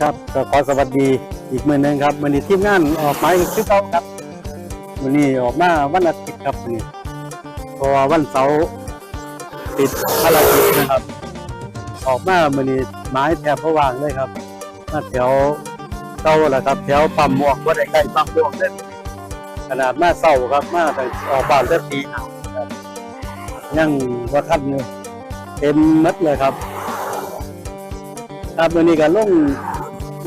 ครับก็ขอสวัสดีอีกมือหนึ่งครับวันนี้ทีมงานออกหมายคือเขาครับวันนี้ออกมาวันอาทิตย์ครับวันนี้เพราะว่าวันเสาร์ติดภารกิจนะครับ ออกมาวันนี้หมายแทบพระวางเลยครับมาแถวเก้าแหละครับแถวปั๊มม่วงว่าได้ใกล้ปั๊มม่วงเลยขนาดมาเศร้าครับมาแต่ออกบ้านเลิกตีห้าครับยังว่าทันอยู่เต็มมัดเลยครับครับวันนี้ก็ลง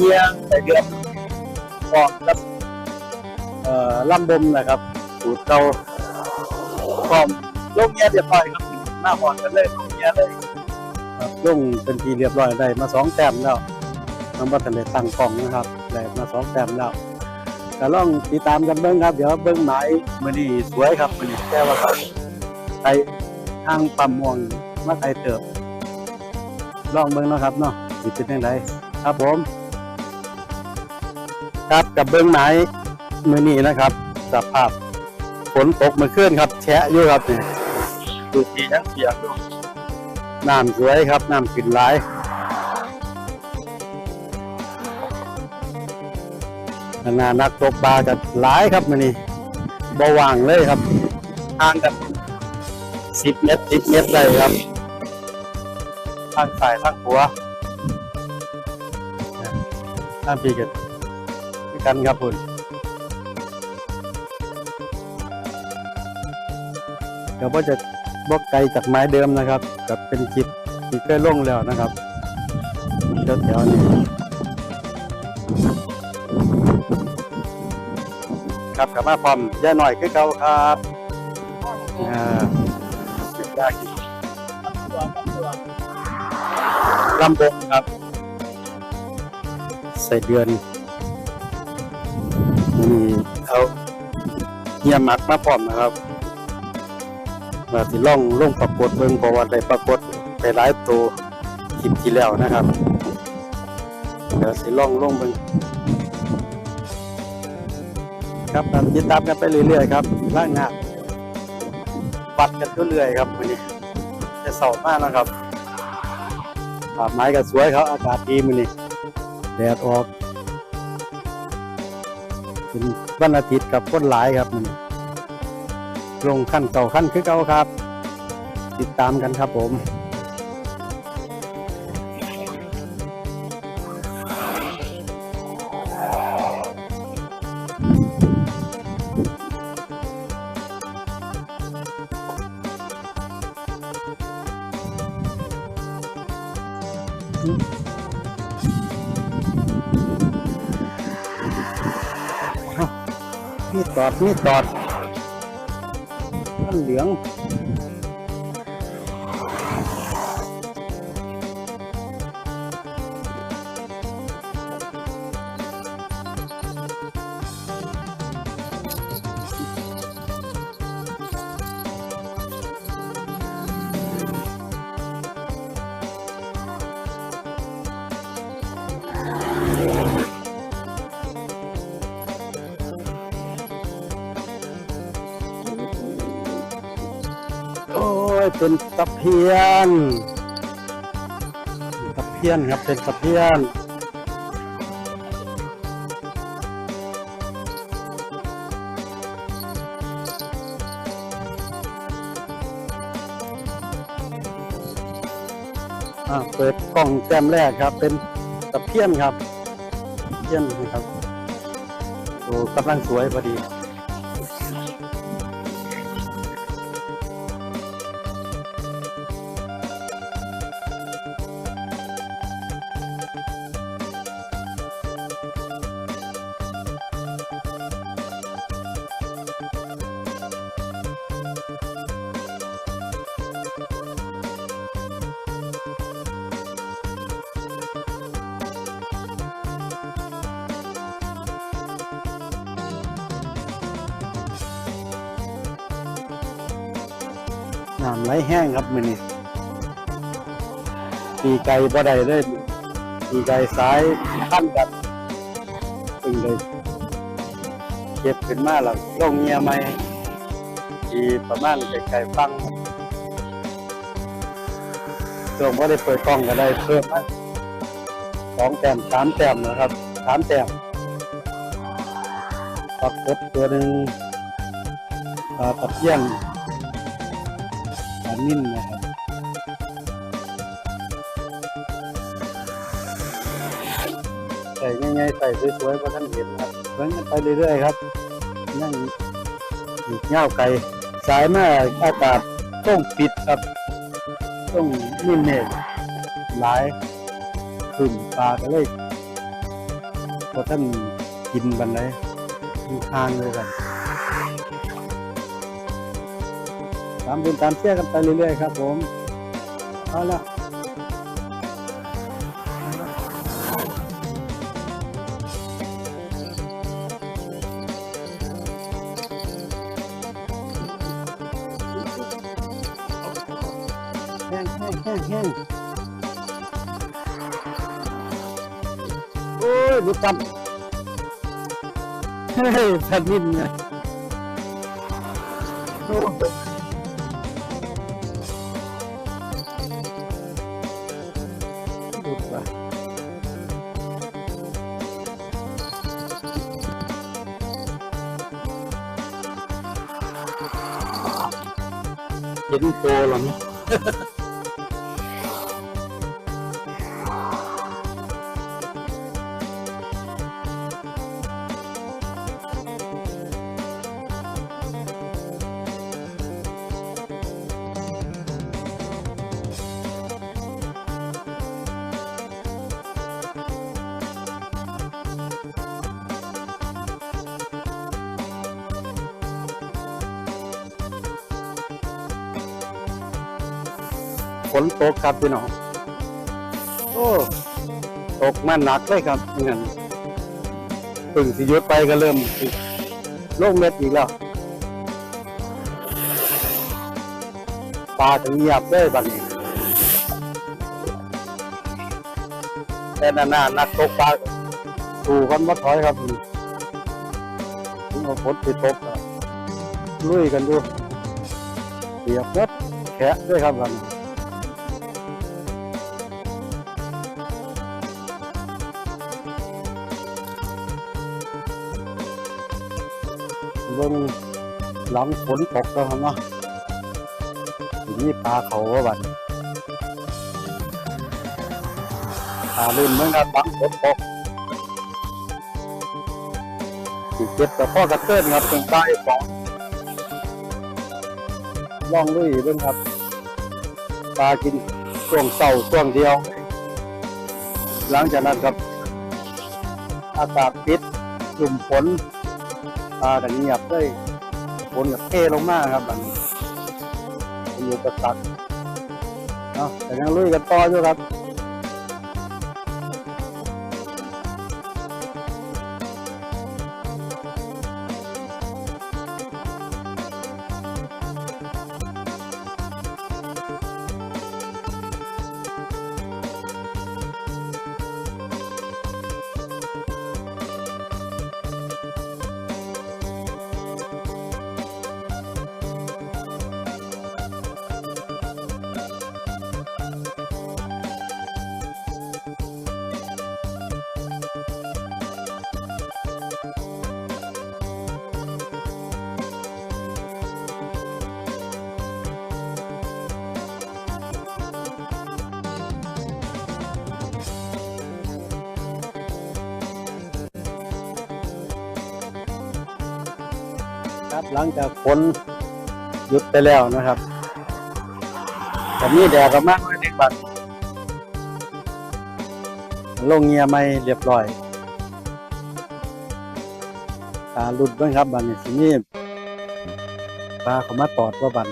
เกียร์ใส่เดือนออกกับเอ่อลำบมนะครับสูตรเก่าพร้อมลงเกียร์เรียบร้อยครับหน้าหอนกันเลยลงเกียร์เลยครับลงเป็นทีเรียบร้อยได้มาสองแต้มแล้วน้องบัตรเลยตั้งกล่องนะครับได้มาสองแต้มแล้วก็ลองติดตามกันเบิ้งครับ เดี๋ยวเบิ้งหมายมันนี่สวยครับมันนี่แค่ว่าครับไปทางปั๊มม่วงมาไทยเติบลองเบิ่งนะครับเนาะสิเป็นยังไงครับผม ครับกับเบิ่งไม้มือนี้นะครับสภาพฝนตกมาเมื่อนครับ แฉะอยู่ครับนี่ดูทีทั้งเปียกอยู่น้ำสวยครับน้ำขึ้นหลายขนานักตกปลากันหลายครับมือนี้บ่ว่างเลยครับห่างกันสิบเมตรสิบเมตรได้ครับทางซ้ายทางขวทางปีกันด้วย กันครับคุณเดี๋ยวว่าจะบอกไกลจากไม้เดิมนะครับกับเป็นคลิปที่เคยลงแล้วนะครับแถวๆนี้ครับกลับมาพร้อมย่าหน่อยคือเก่าครับอ่าอยากลำบงครับ ใส่เดือน นี่เอาเฮียหมักมาพร้อมนะครับมาที่ล่องล่องปรากฏเบิ่งเพราะว่าได้ปรากฏไปหลายตัวคลิปที่แล้วนะครับเดี๋ยวสิล่องล่องเบิ่งครับตามติดตามกันไปเรื่อยๆครับล่างงานปัดกันเรื่อยๆครับวันนี้จะเสาร์มากนะครับป่าไม้ก็สวยครับอากาศดีมื้อนี้แดดออก เป็นวันอาทิตย์กับคนหลายครับมันลงขั้นเก่าขั้นคือเก่าครับ ติดตามกันครับผม ตอดนี่ตอดมันเหลือง อ้ยเป็นตะเพียนตะเพียนครับเป็นตะเพียนอ่าเปิดกล่องแต้มแรกครับ เป็นตะเพียนครับตะเพียนนะครับโอ้กำลังสวยพอดี น้ำไหลแห้งครับมือนี้ปีไก่บ่ได้เลยปีไก่สายพันกันเพิ่งเลยเก็บขึ้นมาแล้วลงเงียใหม่ที่ประมาณไก่ฟังช่วงบ่ได้เปิดกล้องก็ได้เพิ่มมาสองแต้มสามแต้มนะครับสามแต้มปรากฏตัวหนึ่งปลาตะเพียนานิ่นนะครับใส่ง่ายๆใส่สวยๆเพราะท่านเห็นครับเพิ่งกันไปเรื่อยๆครับ นั่งอีกเงาไก่สายมาอากาศต้องปิดครับ ต้องนิ่มเมฆหลายขึ้นปลาก็เลยเพราะท่านกินบันไดมีทางเลยครัามบุญตามเชื่อกันไปเรื่อยๆครับ ผมเอาละแห้งแห้งแห้งแห้งโอ้ยดูจับเฮ้ยพันนินไงโเห็นโตแล้วมั้ย ฝนตกครับพี่น้องโอ้ตกมาหนักเลยครับเงั้นปึ่งสิหยุดไปก็เริ่มสิลงเม็ดอีกแล้วปลาถึงเงียบเลยบัดนี้แต่นานๆนักตกปลาสู่กันมาถอยครับนี่ถึงเอาฝนติดตกลุยกันดูเปียกหมดแขะด้วยครับบัดนี้ บิ่งหลังฝนตกแล้วครับเนาะทีนี้ปลาเขาว่าบัดปลาลื่นเหมือนกันหลังฝนตกสิเก็บแต่พ่อกระเตื้นครับเป็นปลาอีกของล่องลุยเบิ่งครับ ปลากินช่วงเศร้าช่วงเดียว หลังจากนั้นครับ อากาศปิดกลุ่มฝน พากันเงียบเลยฝนกับเทลงมากครับบัดนี้อยู่กับตักเนาะแต่ยังลุยกันต่ออยู่ครับ ครับหลังจากฝนหยุดไปแล้วนะครับแต่นี้แดดก็มากเลยเด็กบัดลงเงียไม่เรียบร้อยตาหลุดเบ้างครับบัดนี้สินี่ปลาเขามาตอดว่าบัน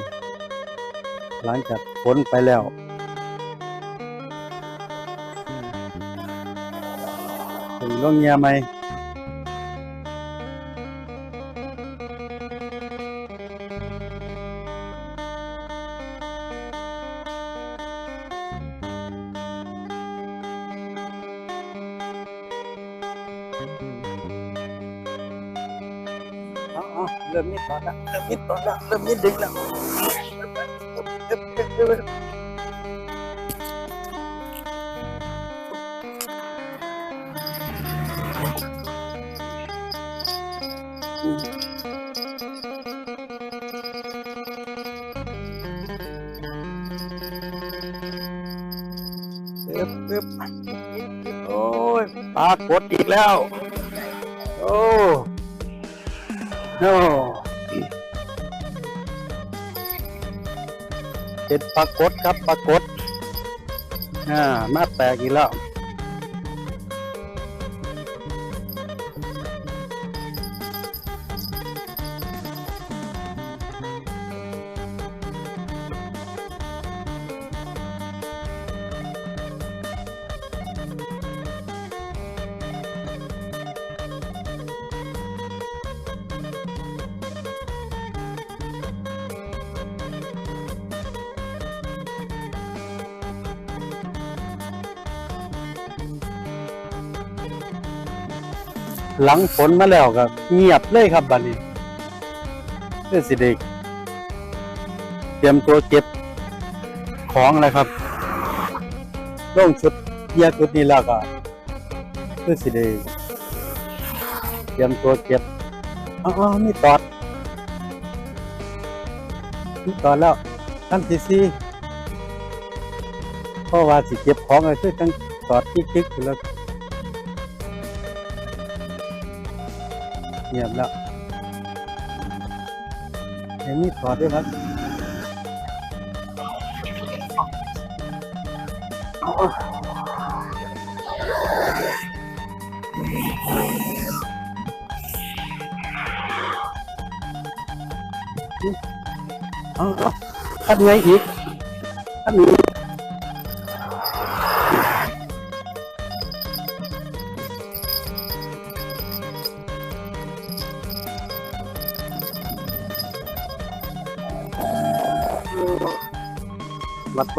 หลังจากฝนไปแล้วถึงลงเงียไม่ ละเริ่มมีตอนละเริ่มมีดึงแล้วเอ๊ะเอ๊ะเอ๊ะเอ๊ะเอ๊ะเอ๊ะโอ้ยปลากดอีกแล้ว โอ้โเป็นปรากฏครับปรากฏอ่ามาแตกอีกแล้ว หลังฝนมาแล้วก็เงียบเลยครับบัดนี้เพื่อสิเด็กเตรียมตัวเก็บของแล้วครับลงชุดเยียชุดนี้แล้วก็เพื่อสิเด็กเตรียมตัวเก็บอ๋อนี่ตอดนี่ตอดแล้วขั้นที่สี่เพราะว่าสิเก็บของอะไรคือตั้งตอดกิ๊กๆอยู่แล้ว เงียบแล้วเห็นมีถอดด้วยครับเอาเอาขั้นไงอีกขั้นนี้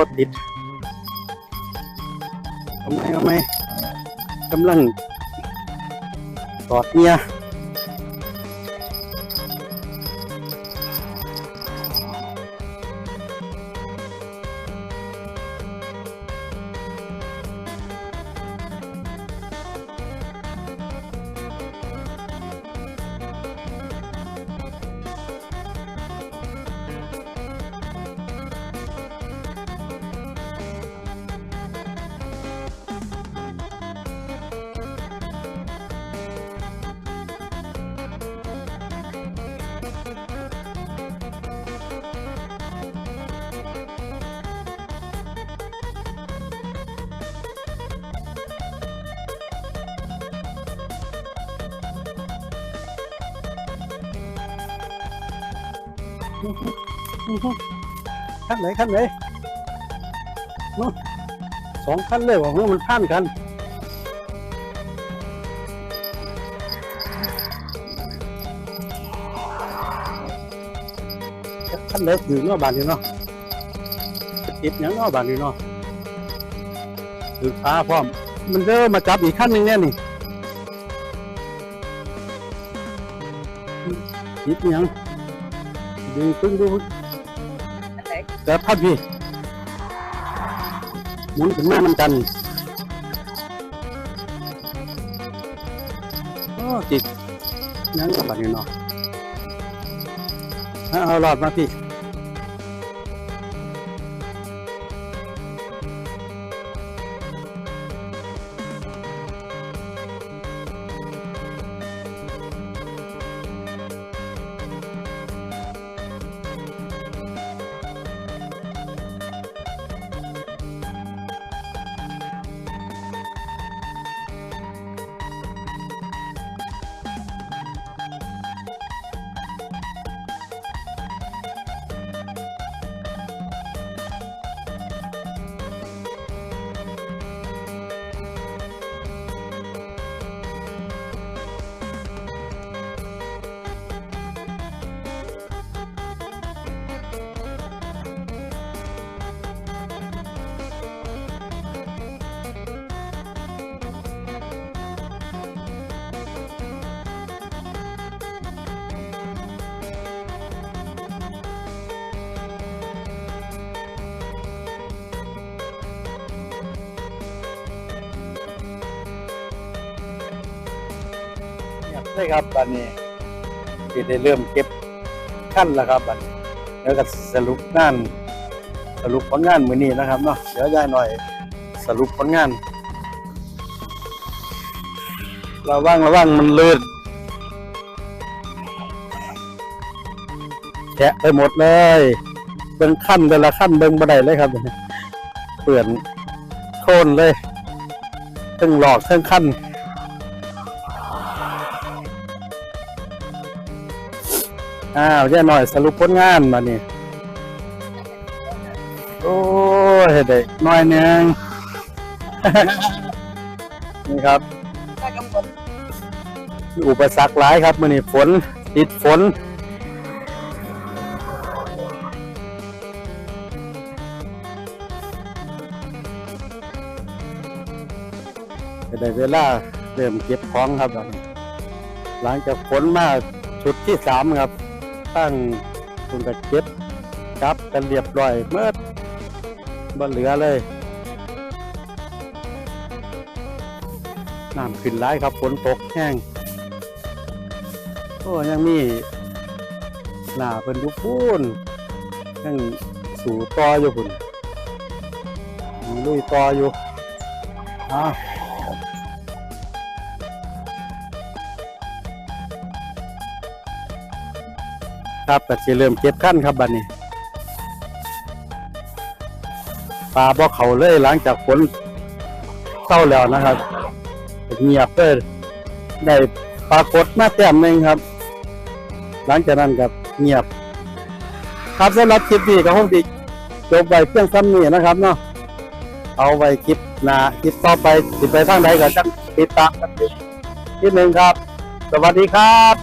วัดพดดิดทำไมทำไมกำลังตอดเนี่ย ขั้นไหนขั้นไหนนาะสองขั้นเลยว่ามันพันกันขั้นไหนถือเนาะบานนี้เนาะติดยังเนาะบานนี้เนาะถือฟ้าพร้อม มันเริ่มมาจับอีกขั้นหนึ่งแน่นี่ติดยัง ดึงปึ้งดูแต่พัดพี่หมุนถึงหน้ามันกันโอ้ติดหยังกับบานนี้เนาะเอาเอาหลอดมาพี่ ใช่ครับบัดนี้ที่ได้เริ่มเก็บขั้นแล้วครับบัดนี้แล้วก็สรุปงานสรุปผลงานมือนี้นะครับเนาะเดี๋ยวยายหน่อยสรุปผลงานระวังระวังมันลื่นแกะไปหมดเลยเบิ่งขั้นแต่ละขั้นเบิ่งบ่ไดเลยครับเปื่อนโค่นเลยทั้งหลอกทั้งขั้น อ้าวย่าหน่อยสรุปผลงานมานี่โอ้ยเด็กน้อยหนึง นี่ครับ ได้กำหนดอุปสรรคหลายครับมื่อนี้ฝนติดฝนได้เวลาเริ่มเก็บของครับบัดนี้หลังจากฝนมาชุดที่สามครับ ตั้งคุณก็เก็บกับกันเรียบร้อยเมื่อบ่เหลือเลยน้ำขึ้นร้ายครับฝนตกแห้งโอ้ยังมีหนาเป็นยุพูนยังสู่ต่ออยู่พุ่นลุยต่ออยู่อะ ครับก็สิเริ่มเก็บขั้นครับบัดนี้ปลาบ่เขาเลยหลังจากฝนเข้าแล้วนะครับเงียบเพิ่ได้ปรากฏมาแต้มหนึ่งครับ หลังจากนั้นกับเงียบ ครับสำหรับคลิปนี้ก็คงติจบไว้เพียงซ้ำนี้นะครับเนาะเอาไว้คลิปหน้าคลิปต่อไปสิไปทางใดก็จังติดตามกันอีกทีหนึ่งครับ สวัสดีครับ